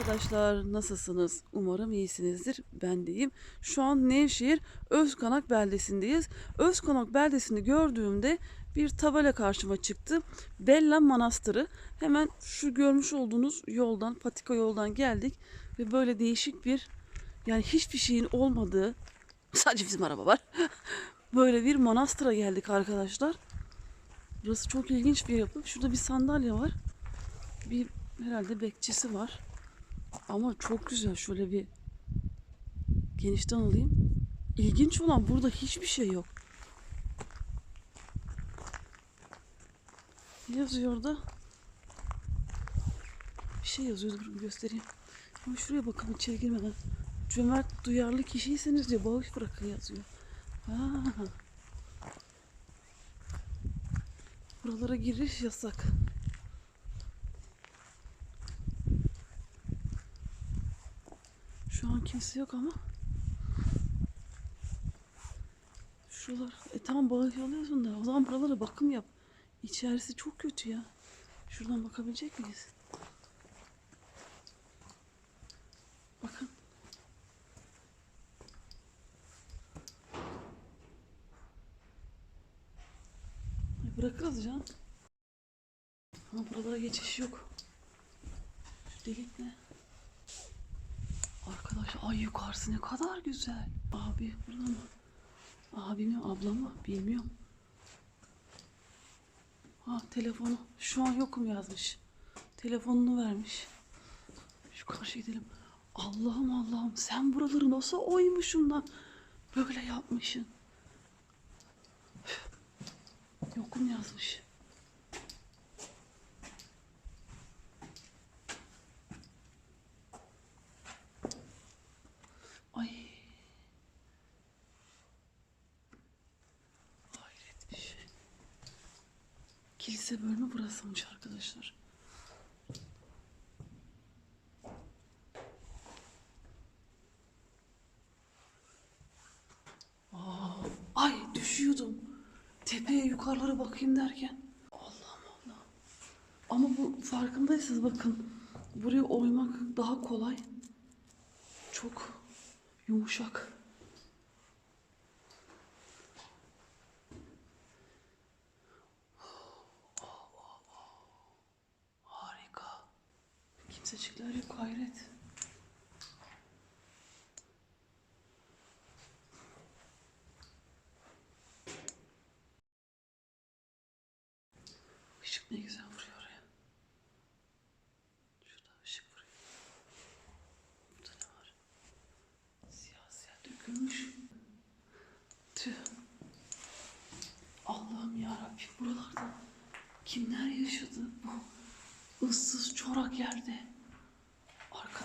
arkadaşlar nasılsınız? Umarım iyisinizdir. Ben deyim. Şu an Nevşehir Özkanak beldesindeyiz. Özkanak beldesini gördüğümde bir tabela karşıma çıktı. Bella Manastırı. Hemen şu görmüş olduğunuz yoldan, patika yoldan geldik ve böyle değişik bir yani hiçbir şeyin olmadığı sadece bizim araba var. böyle bir manastıra geldik arkadaşlar. Burası çok ilginç bir yapı. Şurada bir sandalye var. Bir herhalde bekçisi var. Ama çok güzel. Şöyle bir genişten alayım. İlginç olan burada hiçbir şey yok. Ne yazıyor orada? Bir şey yazıyor. Dur göstereyim. Ama şuraya bakalım içeri girmeden. Cömert duyarlı kişiyseniz diye bağış bırakın yazıyor. Ha. Buralara giriş yasak. Şu an kimse yok ama. Şuralar, e tamam bağış alıyorsun da o zaman buralara bakım yap. İçerisi çok kötü ya. Şuradan bakabilecek miyiz? Bakın. Ay, Bırakırız can. Ama buralara geçiş yok. Şu delik ne? Arkadaşlar ay yukarısı ne kadar güzel. Abi burada mı? Abi mi abla mı bilmiyorum. Ha telefonu şu an yokum yazmış. Telefonunu vermiş. Şu karşıya gidelim. Allah'ım Allah'ım sen buraları nasıl oymuşsun lan? Böyle yapmışsın. Yokum yazmış. Kilise bölümü burasıymış arkadaşlar. Ay düşüyordum. Tepeye yukarılara bakayım derken. Allah'ım Allah'ım. Ama bu farkındaysanız bakın. Buraya oymak daha kolay. Çok yumuşak. Kimsecikler yok hayret. Işık ne güzel vuruyor oraya. Şurada ışık vuruyor. Burada ne var? Siyah dökülmüş. Tüh. Allah'ım yarabbim buralarda kimler yaşadı bu ıssız çorak yerde?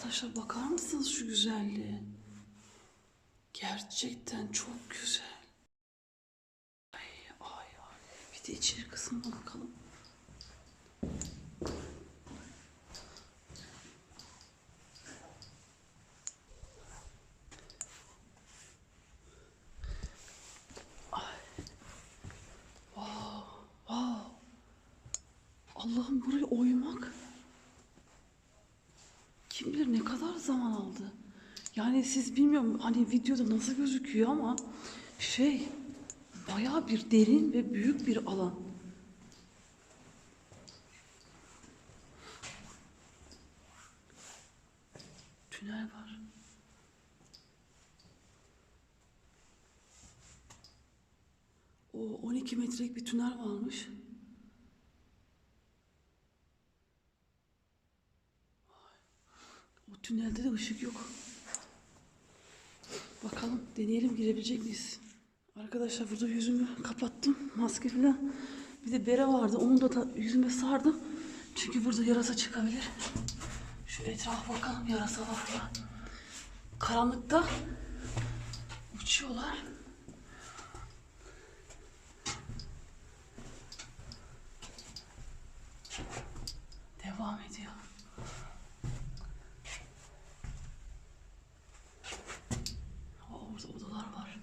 Arkadaşlar bakar mısınız şu güzelliğe? Gerçekten çok güzel. Ay ay ay. Bir de içeri kısmına bakalım. Wow. Allah'ım burayı oymak ne kadar zaman aldı. Yani siz bilmiyorum hani videoda nasıl gözüküyor ama şey bayağı bir derin ve büyük bir alan. Tünel var. O 12 metrelik bir tünel varmış. O tünelde de ışık yok. Bakalım deneyelim girebilecek miyiz? Arkadaşlar burada yüzümü kapattım. Maske falan. Bir de bere vardı. Onu da ta- yüzüme sardım. Çünkü burada yarasa çıkabilir. Şu etrafa bakalım yarasalar falan. Karanlıkta uçuyorlar. Devam ediyor. Aa, Orada odalar var.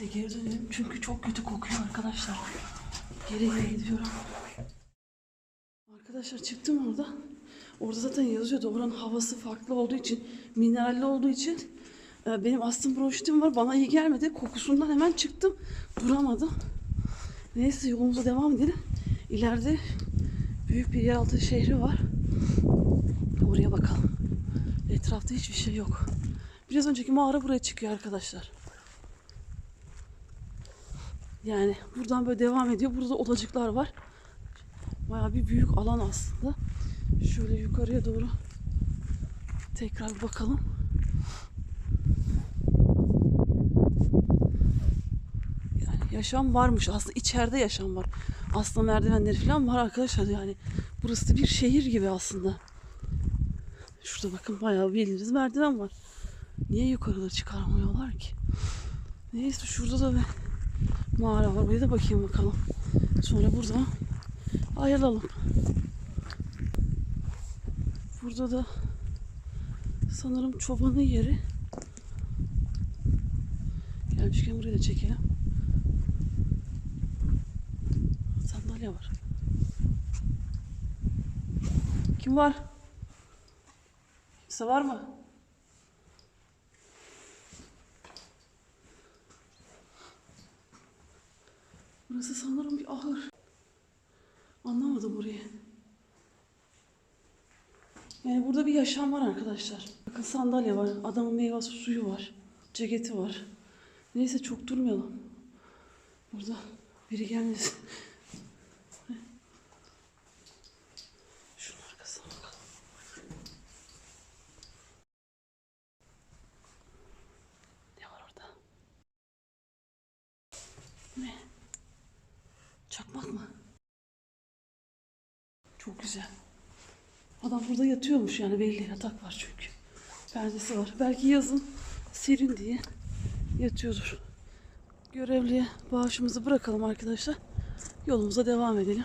Neyse geri dönelim çünkü çok kötü kokuyor arkadaşlar. Geri geri gidiyorum. Arkadaşlar çıktım orada. Orada zaten yazıyordu. Oranın havası farklı olduğu için, mineralli olduğu için e, benim astım bronşitim var. Bana iyi gelmedi. Kokusundan hemen çıktım. Duramadım. Neyse yolumuza devam edelim. İleride büyük bir yeraltı şehri var. Oraya bakalım. Etrafta hiçbir şey yok. Biraz önceki mağara buraya çıkıyor arkadaşlar. Yani buradan böyle devam ediyor. Burada odacıklar var. Bayağı bir büyük alan aslında. Şöyle yukarıya doğru tekrar bakalım. Yani yaşam varmış. Aslında içeride yaşam var. Aslında merdivenleri falan var arkadaşlar. Yani burası bir şehir gibi aslında. Şurada bakın bayağı bildiğiniz merdiven var. Niye yukarıda çıkarmıyorlar ki? Neyse şurada da mağara var. Buraya da bakayım bakalım. Sonra buradan ayrılalım. Burada da sanırım çobanın yeri. Gelmişken burayı da çekelim. Sandalye var. Kim var? Kimse var mı? Burası sanırım bir ahır. Anlamadım burayı. Yani burada bir yaşam var arkadaşlar. Bakın sandalye var. Adamın meyve suyu var. Ceketi var. Neyse çok durmayalım. Burada biri gelmesin. Şunun arkasına bakalım. Orada? Ne? Çakmak mı? Çok güzel. Adam burada yatıyormuş yani belli yatak var çünkü. Perdesi var. Belki yazın serin diye yatıyordur. Görevliye bağışımızı bırakalım arkadaşlar. Yolumuza devam edelim.